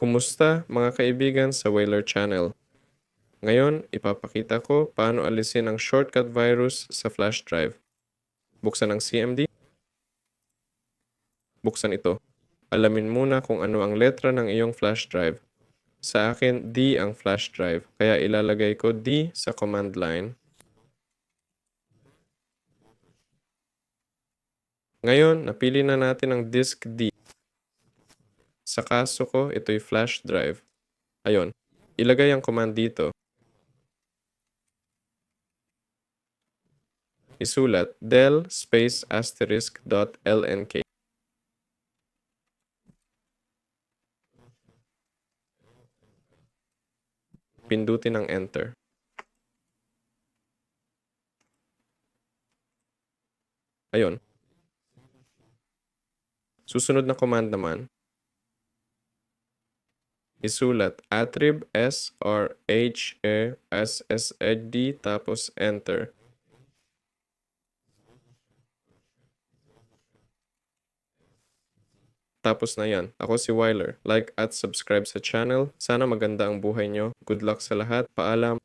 Kumusta mga kaibigan sa Whaler Channel? Ngayon, ipapakita ko paano alisin ang shortcut virus sa flash drive. Buksan ang CMD. Buksan ito. Alamin muna kung ano ang letra ng iyong flash drive. Sa akin, D ang flash drive, kaya ilalagay ko D sa command line. Ngayon, napili na natin ang disk D. Sa kaso ko, ito'y flash drive. Ayon, ilagay ang command dito. Isulat del space asterisk dot lnk. Pindutin ang enter. Ayon. Susunod na command naman, isulat attrib s or h e s s e d tapos enter. Tapos na yan. Ako si Wyler. Like at subscribe sa channel. Sana maganda ang buhay nyo. Good luck sa lahat. Paalam.